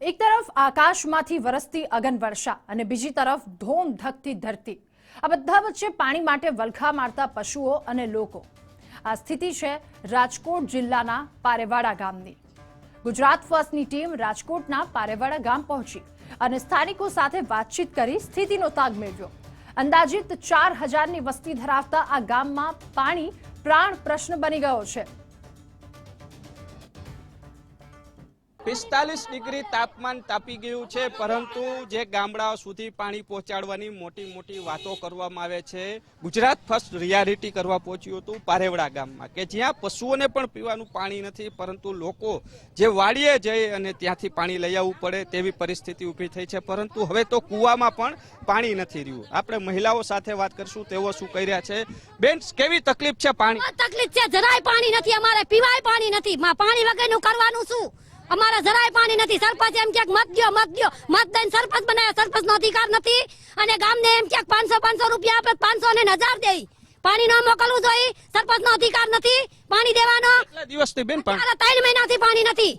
એક તરફ આકાશમાંથી વરસતી અગન વર્ષા અને બીજી તરફ ધોમ ધકતી ધરતી. આ બધા વચ્ચે પાણી માટે વલખા મારતા પશુઓ અને લોકો. આ સ્થિતિ છે રાજકોટ જિલ્લાના પારેવાડા ગામની. ગુજરાત ફર્સ્ટની ટીમ રાજકોટના પારેવાડા ગામ પહોંચી અને સ્થાનિકો સાથે વાતચીત કરી સ્થિતિનો તાગ મેળવ્યો. અંદાજિત ચાર હજારની વસ્તી ધરાવતા આ ગામમાં પાણી પ્રાણ પ્રશ્ન બની ગયો છે. પિસ્તાલીસ ડિગ્રી તાપમાન તાપી ગયું છે, પરંતુ જે ગામડાઓ સુધી પાણી પહોંચાડવાની મોટી મોટી વાતો કરવામાં આવે છે, ગુજરાત ફર્સ્ટ રિયાલિટી કરવા પહોંચ્યું હતું પારેવડા ગામમાં, કે જ્યાં પશુઓને પણ પીવાનું પાણી નથી, પરંતુ લોકો જે વાડીએ જઈ અને ત્યાંથી પાણી લઈ આવવું પડે તેવી પરિસ્થિતિ ઊભી થઈ છે, પરંતુ હવે તો કૂવામાં પણ પાણી નથી રહ્યું. આપણે મહિલાઓ સાથે વાત કરશું, તેઓ શું કહી રહ્યા છે? બેન, કેવી તકલીફ છે પાણી? તકલીફ છે, જરાય પાણી નથી અમારે, પીવાય પાણી નથી. પાણી વગરનું કરવાનું શું? અમારે જરાય પાણી નથી. સરપંચ એમ ક્યાંક મત દ્યો મત દ્યો. મત દઈને સરપંચ બનાવ્યા સરપંચ નો અધિકાર નથી. અને ગામને એમ ક્યાંક પાંચસો પાંચસો રૂપિયા આપે પાંચસો ને હજાર દે. પાણી ન મોકલવું જોઈએ. સરપંચ નો અધિકાર નથી. પાણી દેવાનો. દિવસ ત્રણ બેનથી ત્રણ મહિનાથી પાણી નથી.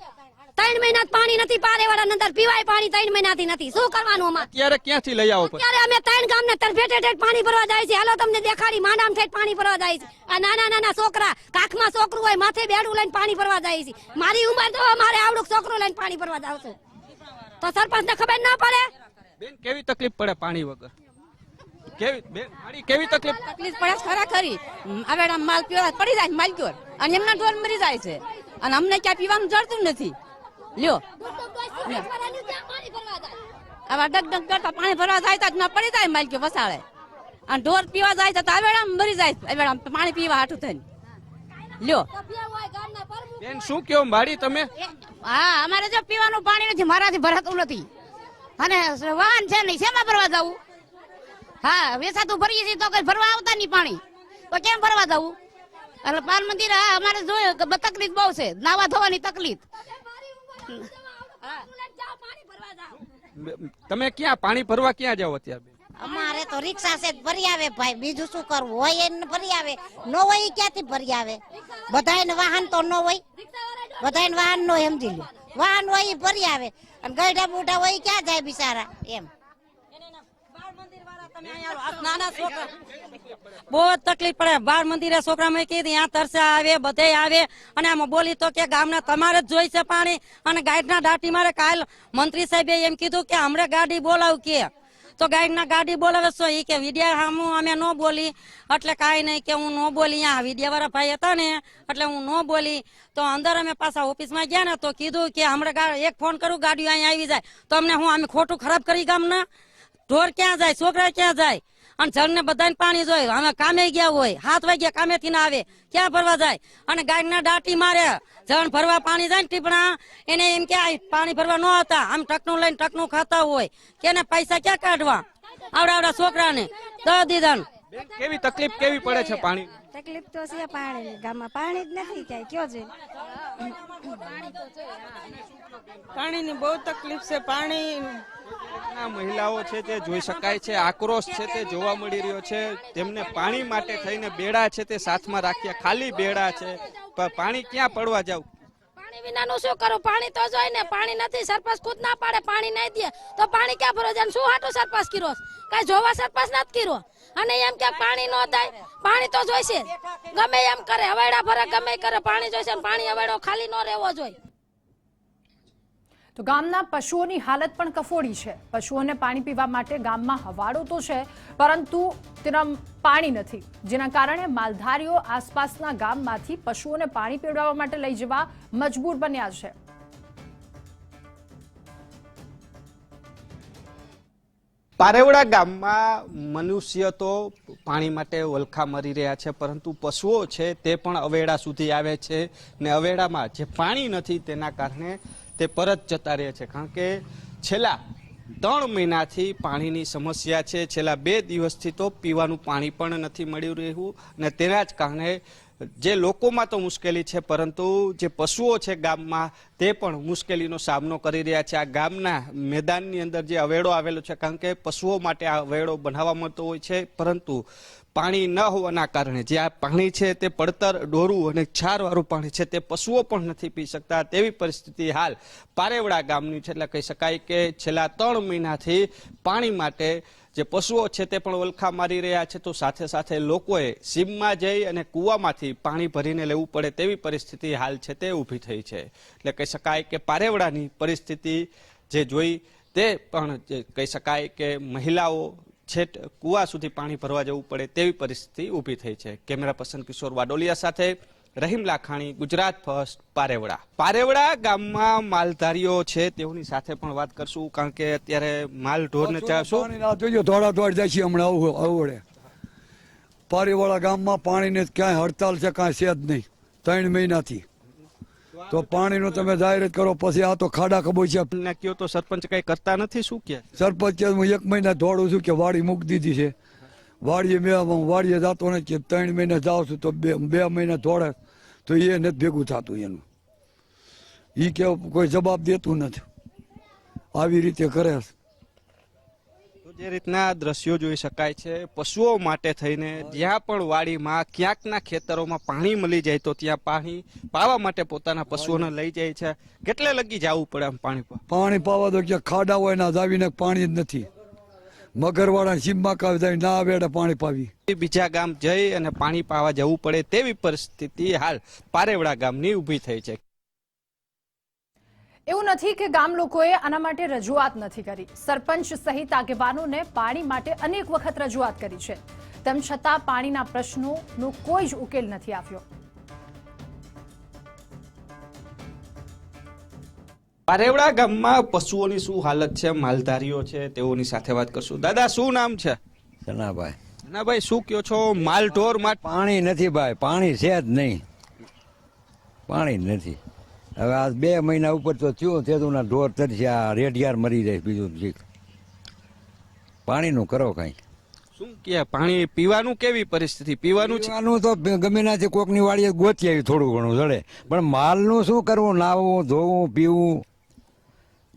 ત્રણ મહિના પાણી નથી પારેવાડા અંદર પીવાય પાણી ત્રણ મહિનાથી નથી. શું કરવાનું અમારે? અત્યારે ક્યાંથી લઈ આવો અત્યારે અમે ત્રણ ગામને તરફેટે ઠેઠ પાણી ભરવા જાય છે. હાલો તમને દેખાડી માંડામ ઠેઠ પાણી ભરવા જાય છે. આ નાના નાના છોકરા કાખમાં છોકરું હોય માથે બેડું લઈને પાણી ભરવા જાય છે. મારી ઉંમર તો મારે આવડું છોકરું લઈને પાણી ભરવા જાવ છું. તો સરપંચ ને ખબર ના પડે? બેન કેવી તકલીફ પડે પાણી વગર? કેવી બેન પાણી કેવી તકલીફ? તકલીફ પડે ખરા ખરી. હવે માલ પીવા પડી જાય માલ ક્યોર અને એમના ઢોર મરી જાય છે. અને અમને ક્યાં પીવાનું જડતું નથી. લ્યો. આવા ડગ ડગ કરતા પાણી ભરવા જાય તો પડી જાય માલકી ક્યો વસાળે. અને ઢોર પીવા જાય તો આવેડા મરી જાય. આવેડા પાણી પીવા હાટું થઈને. લ્યો. બેન શું કયો માડી તમે? હા અમારે જો પીવાનું પાણી નથી મારાથી ભરાતું નથી. અને વાહન છે નહીં શેમાં ભરવા જવું? હા વેસાતું ભરીએ છીએ તો કઈ ભરવા આવતા નહીં પાણી. તો કેમ ભરવા જવું? એટલે પાન મંદિર હા અમારે જોયું કે બ- તકલીફ બહુ છે નાવા ધોવાની તકલીફ. તમે ક્યાં પાણી ભરવા ક્યાં જાઓ અત્યારે? અમારે તો રિક્ષા છે, ભરી આવે ભાઈ. બીજું શું કરવું? હોય એને ભરી આવે. ન હોય ક્યાંથી ભરી આવે? બધાયને વાહન તો ન હોય. બધાય વાહન નો સમજી લો વાહન હોય ભરી આવે. અને ગઈઢા બુઢા હોય ક્યાં જાય બિચારા? એમ. નાના છોકરા. તકલીફ પડે. બાર મંદિરે છોકરા મેં કીધું ત્યાં તરસા આવે બધે આવે. અને આમાં બોલી તો કે ગામના તમારે જ જોઈશે પાણી. અને ગાઈડના દાટી મારે કાલ મંત્રી સાહેબે એમ કીધું કે, હમણાં ગાડી બોલાવ કે. તો ગાઈડના ગાડી બોલાવે છો. એ કે, વિડિયા હામું અમે ન બોલી. એટલે કાંઈ નહીં કે હું ન બોલી. આ વિડિયા વાળા ભાઈ હતા ને, એટલે હું ન બોલી. તો અંદર અમે પાછા ઓફિસમાં ગયા ને, તો કીધું કે, હમણાં એક ફોન કરું ગાડી અહીંયા આવી જાય. તો અમને હું અમે ખોટું ખરાબ કરી ગામના? ઢોર ક્યાં જાય? છોકરા ક્યાં જાય? અને જણને બધાને પાણી જોઈએ. અમે કામે ગયા હોય. હાથ વાગ્યા કામેથી ના આવે. ક્યાં ભરવા જાય? અને ગાડીના દાટી મારે. જણ ભરવા પાણી જાય ને ટીપણા. એને એમ કે પાણી ભરવા ન હતા આમ ટકનું લઈને ટકનું ખાતા હોય. કે પૈસા ક્યાં કાઢવા? આવડા આવડા છોકરાને. દસ દીધા બેન કેવી તકલીફ કેવી પડે છે પાણી? તકલીફ તો છે પાણી ગામમાં પાણી જ નથી ક્યાંય કયો છે? પાણીની બહુ તકલીફ છે પાણી મહિલાઓ છે તે જોઈ શકાય છે આક્રોશ છે તે જોવા મળી રહ્યો છે તેમને પાણી માટે થઈને બેડા છે તે સાથમાં રાખ્યા ખાલી બેડા છે પણ પાણી ક્યાં પડવા જાવ? પાણી વિનાનું શું કરું? પાણી તો જોઈ ને પાણી નથી સરપંચ ખુદ ના પાડે પાણી નહીં દે તો પાણી ક્યાં ભરો જાય? શું હાટું સરપંચ કર્યો કઈ જોવા સરપંચ નથી કર્યો? અને એમ કે પાણી ન થાય. પાણી તો જોઈશે. ગમે એમ કરે હવાડા ભરે, ગમે કરે, પાણી જોઈશે પાણી હવાડો ખાલી ન રહેવો જોઈએ. તો ગામના પશુઓની હાલત પણ કફોડી છે. પશુઓને પાણી પીવા માટે ગામમાં હવાડો તો છે, પરંતુ તેના પાણી નથી. જેના કારણે માલધારીઓ આસપાસના ગામમાંથી પશુઓને પાણી પીવડાવવા માટે લઈ જવા મજબૂર બન્યા છે. પારેવડા ગામમાં મનુષ્ય તો પાણી માટે ઓલખા મરી રહ્યા છે, પરંતુ પશુઓ છે તે પણ અવેડા સુધી આવે છે ને અવેડામાં જે પાણી નથી તેના કારણે તે પરત જતા રહે છે. કારણ કે છેલ્લા ત્રણ મહિનાથી પાણીની સમસ્યા છે. છેલ્લા બે દિવસથી તો પીવાનું પાણી પણ નથી મળી રહ્યું ને તેના જ કારણે જે લોકોમાં તો મુશ્કેલી છે, પરંતુ જે પશુઓ છે ગામમાં તે પણ મુશ્કેલીનો સામનો કરી રહ્યા છે. આ ગામના મેદાનની અંદર જે અવેડો આવેલો છે, કારણ કે પશુઓ માટે આ અવેડો બનાવવામાં તો હોય છે, પરંતુ પાણી ન હોવાના કારણે જે આ પાણી છે તે પડતર ડોરું અને ક્ષારવાળું પાણી છે તે પશુઓ પણ નથી પી શકતા. તેવી પરિસ્થિતિ હાલ પારેવડા ગામની છે. એટલે કહી શકાય કે છેલ્લા ત્રણ મહિનાથી પાણી માટે જે પશુઓ છે તે પણ ઓલખા મારી રહ્યા છે. તો સાથે સાથે લોકોએ સીમમાં જઈ અને કૂવામાંથી પાણી ભરીને લેવું પડે તેવી પરિસ્થિતિ હાલ છે તે ઊભી થઈ છે. એટલે કહી શકાય કે પારેવડાની પરિસ્થિતિ જે જોઈ તે પણ કહી શકાય કે મહિલાઓ છેટ કુવા સુધી પાણી ભરવા જવું પડે તેવી પરિસ્થિતિ ઊભી થઈ છે. કેમેરા પર્સન કિશોર વાડોલિયા સાથે રહીમ લાખાણી ગુજરાત ફર્સ્ટ પારેવડા. પારેવડા ગામમાં માલધારીઓ છે તેઓની સાથે પણ વાત કરશું કારણ કે અત્યારે માલ ઢોરને ના જોજો દોડા દોડ જાય છે હમણાં આવું આવડે પારીવાળા ગામમાં પાણીને ક્યાંય હડતાલ છે કાંઈ છે જ નહીં. ત્રણ મહિનાથી. તો પાણીનું તમે જાહેર કરો પછી આ તો ખાડા કબોચ્યા ને કયો તો સરપંચ કઈ કરતા નથી શું કે? સરપંચ હું એક મહિના દોડું છું કે વાડી મૂકી દીધી છે. વાડીએ મેં વાડીએ જતો નથી કે ત્રણ મહિને જાઉં છું તો બે બે મહિને દોડે તો એ નથી ભેગું થતું એનું. એ કે કોઈ જવાબ દેતું નથી. આવી રીતે કરે છે. તો જે રીતના દ્રશ્યો જોઈ શકાય છે પશુઓ માટે થઈને જ્યાં પણ વાડીમાં ક્યાંકના ખેતરોમાં પાણી મળી જાય તો ત્યાં પાણી પાવા માટે પોતાના પશુઓને લઈ જાય છે. કેટલે લગી જવું પડે આમ પાણી પર પાણી પાવા તો ક્યાં ખાડા હોય ના દાવીને પાણી જ નથી. મગરવાળા જીમમાં કાવી જાય ના આવે પાણી પાવી. બીજા ગામ જઈ અને પાણી પાવા જવું પડે તેવી પરિસ્થિતિ હાલ પારેવડા ગામની ઊભી થઈ છે. એવું નથી કે ગામ લોકોએ આના માટે રજૂઆત નથી કરી. સરપંચ સહિત આગેવાનોને પાણી માટે અનેક વખત રજૂઆત કરી છે. તેમ છતાં પાણીના પ્રશ્નોનો કોઈ જ ઉકેલ નથી આવ્યો. પારેવડા ગામમાં પશુઓની શું હાલત છે? માલધારીઓ છે તેઓની સાથે વાત કરશું. દાદા શું નામ છે? સનાભાઈ. ના ભાઈ શું કયો છો? માલ ઢોર માટે પાણી નથી ભાઈ પાણી છે જ નહીં. પાણી નથી. હવે આ બે મહિના ઉપર તો થયું થયું ના ઢોર તરશે આ રેડિયાર મરી જાય બીજું શીખ. પાણીનું કરો કઈ. શું કે પાણી પીવાનું કેવી પરિસ્થિતિ? પીવાનું છે? પીવાનું તો ગમે નાથી કોકની વાડીએ ગોતી આવી થોડું ઘણું જડે. પણ માલનું શું કરવું? નાવું ધોવું પીવું?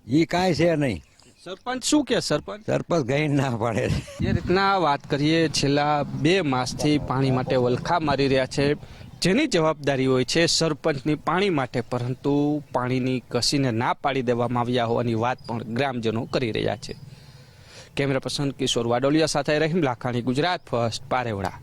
એ કાંઈ છે નહીં. સરપંચ શું કે સરપંચ? સરપંચ ગઈ ના પાડે. જે રીતના વાત કરીએ છેલ્લા બે માસથી પાણી માટે વલખા મારી રહ્યા છે. જેની જવાબદારી હોય છે સરપંચની પાણી માટે, પરંતુ પાણીની કસીને ના પાડી દેવામાં આવ્યા હોવાની વાત પણ ગ્રામજનો કરી રહ્યા છે. કેમેરા પર્સન કિશોર વાડોલિયા સાથે રહીમ લાખાણી, ગુજરાત ફર્સ્ટ, પારેવડા.